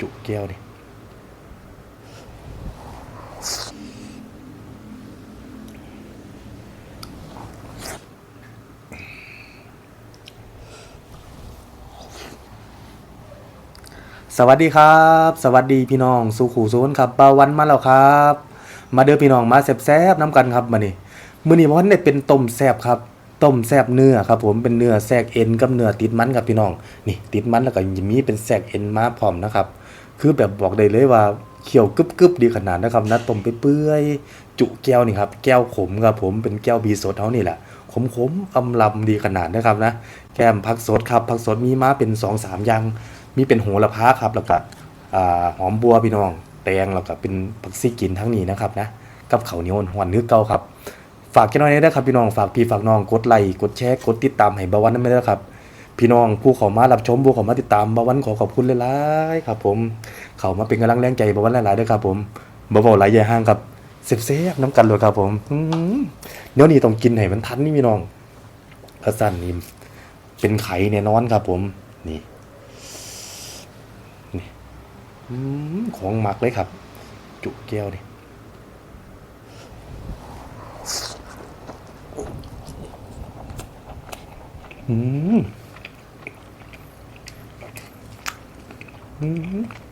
จุแก้วดิสวัสดีครับ สวัสดีพี่น้องสุขูศูนครับบาวันมาแล้วครับ มาเด้อพี่น้องมาแซ่บๆน้ำกันครับมานี่มื้อนี้วันนี้เป็นต้มแซ่บครับต้มแซ่บเนื้อครับ ผมเป็นเนื้อแทรกเอ็นกับเนื้อติดมันครับพี่น้อง นี่ ติดมันแล้วก็ยังมีเป็นแทรกเอ็นมาพร้อมนะครับ คือแบบบอกได้เลยว่าเคี่ยวกึบๆดีขนาดนะครับนะต้มไปเปื่อยจุแก้วนี่ครับแก้วขมครับผมเป็นแก้วบีสดเท่านี่แหละขมๆอำลำดีขนาดนะครับนะแก้มผักสดครับผักสดมีมาเป็น2อสามย่างมีเป็นโหระพาครับแล้วก็หอมบัวพี่น้องแตงแล้วก็เป็นผักซี่กินทั้งนี้นะครับนะกับข้าวเหนียวหวานเนื้อเกาครับ ฝากกันหน่อยนะครับพี่น้องฝากพี่ฝากน้องกดไลค์กดแชร์กดติดตามให้บาวันนั่นไม่ได้ครับ พี่น้องผู้เขามารับชมผู้เขามาติดตามบาวันขอขอบคุณหลายๆครับ ผม เขามาเป็นกำลังแรงใจบาวันหลายๆด้วยครับผมบ่เบาหลายใหญ่ห้างครับเซฟเซฟๆน้ำกันเลยครับ ผมเดี๋ยวนี้ต้องกินให้มันทันนี่พี่น้องกระสันนี่เป็นไข่แน่นอนครับ ผม นี่นี่อของหมักเลยครับ จุแก้วดิอืม อืม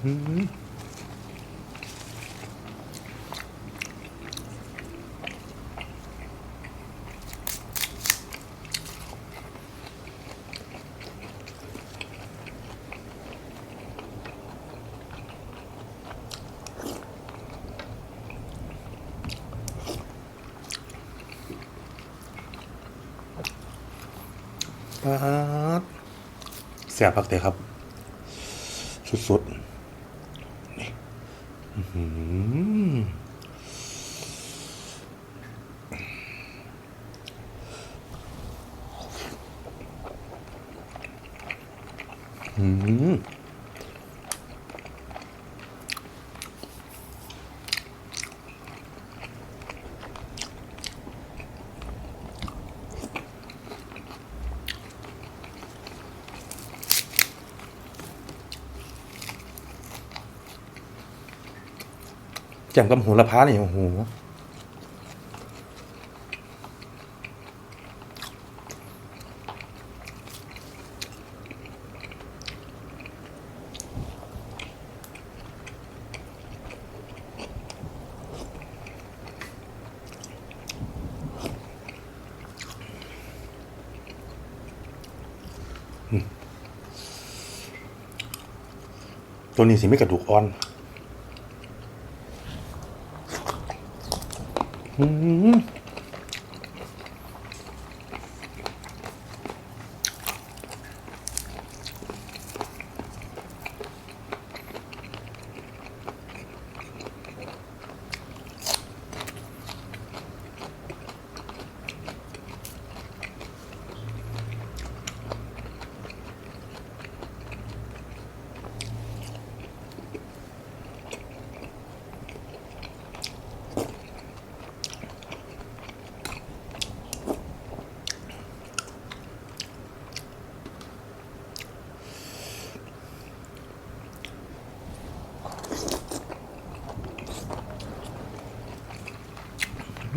เสียพักเตะครับ สุดๆนี่อื้อหืออืม แจ่มกับโหระพาเนี่ยโอ้โห ตัวนี้สิไม่กระดูกอ่อนอืม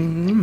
Mm-hmm.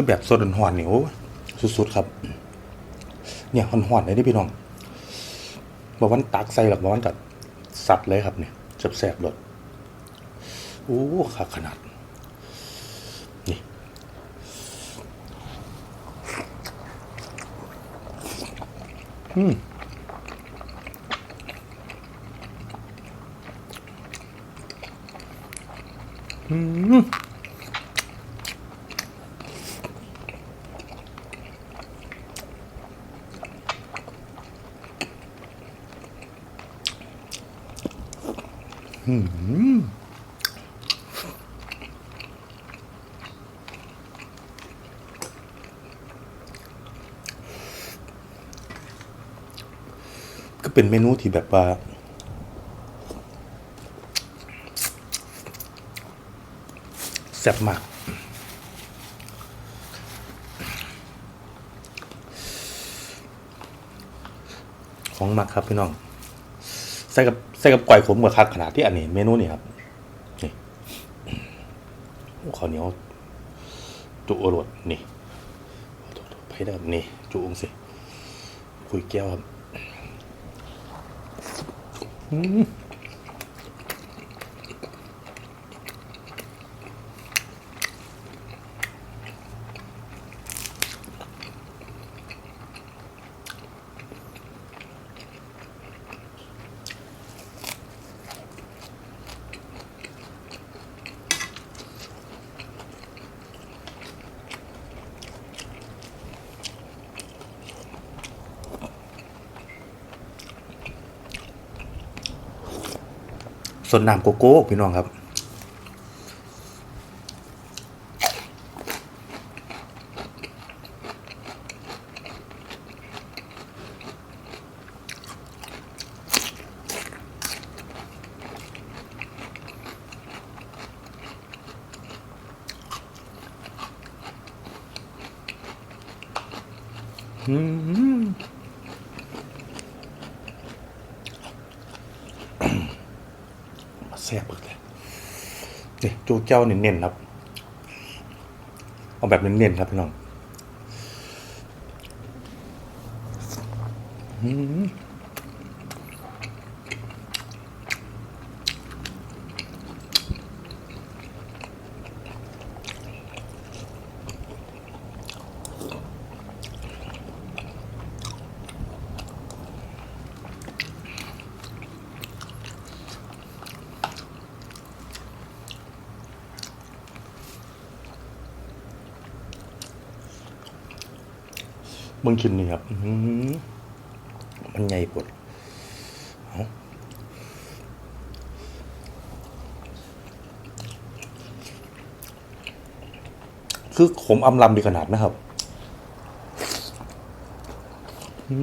คือแบบสดหอนๆนี่โอ้สุดๆครับ เนี่ยหอนๆเลยนี่พี่น้องบอกวันตักใส่หรอกบอกวันกัดสัตว์เลยครับเนี่ยจับแสบๆเลยโอ้ขาขนาด นี่ อืมอืม ก็เป็นเมนูที่แบบว่า แซ่บมากของมักครับพี่น้อง ใส่กับใส่กับก๋วยขมกับคักขนาดที่อันนี้เมนูนี่ครับนี่โอ้ข้าวเหนียว จุอรวดนี่ไปได้นี่ จุองสิคุยแก้วครับ อื ส่วนน้ำโกโก้พี่น้องครับอืม ซ่บเลยนี่จูเจ้าเน้นๆครับ เอาแบบเน้นๆครับพี่น้อง อืม เบิ่งชิ้นนี่ครับมันใหญ่ปวดคือขมอำลำดีขนาดนะครับ อื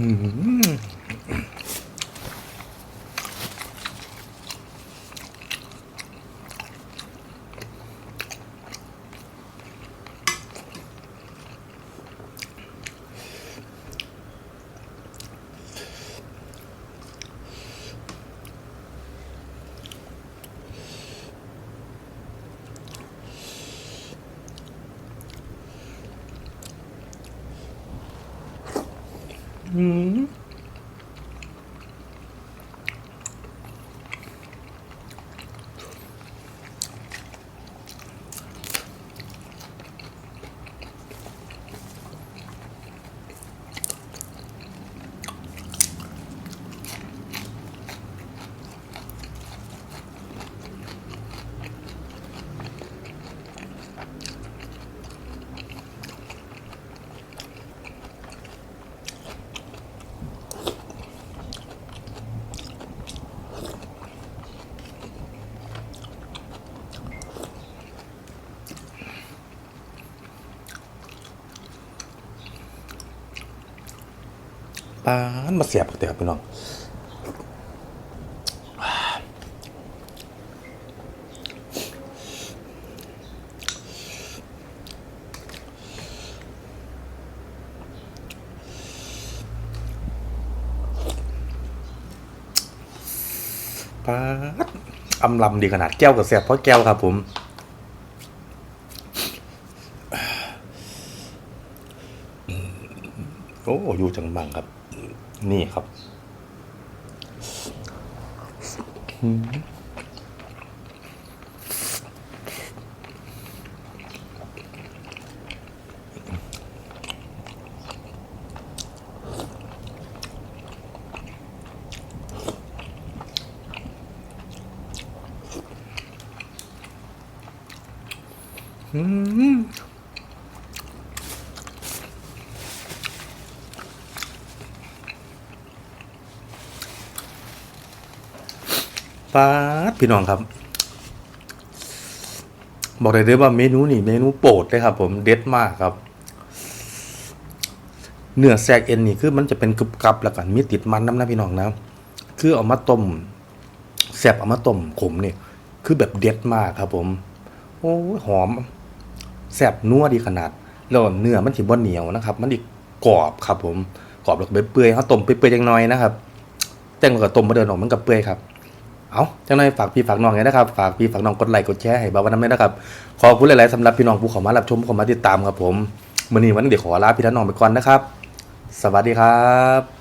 หื อ ปานมาเสียบเตะครับพี่น้องปาดอำลำดีขนาดแก้วกับแสบเพราะแก้วครับผมโอ้อยู่จังบังครับ นี่ครับ ปาพี่น้องครับ บอกเลยเด้ว่าเมนูนี่เมนูโปรดเลยครับ ผมเด็ดมากครับ เนื้อแซกเอ็นนี่คือมันจะเป็นกรึบกรับแล้วกันมีติดมันน้ำนะพี่น้องนะคือเอามาต้มแซบเอามาต้มขมเนี่ยคือแบบเด็ดมากครับ ผม โอ้หอมแซบนัวดีขนาดแล้วเนื้อมันถิบ่เหนียวนะครับ มันอีกกรอบครับ ผมกรอบแล้วก็เปื่อยเขาต้มเปื่อยๆจังน้อยนะครับแต่งกับต้มมาเดินออกมันกับเปื่อยครับ เอาจังเลยฝากพี่ฝากน้องไงนะครับ ฝากพี่ฝากน้องกดไลค์กดแชร์ให้บ่าวันนั้นไม่นะครับ ขอบคุณหลายๆสำหรับพี่น้องผู้เข้ามารับชมเข้ามาติดตามครับผมมื้อนี้วันนี้เดี๋ยวขอลาพี่ท่านน้องไปก่อนนะครับ สวัสดีครับ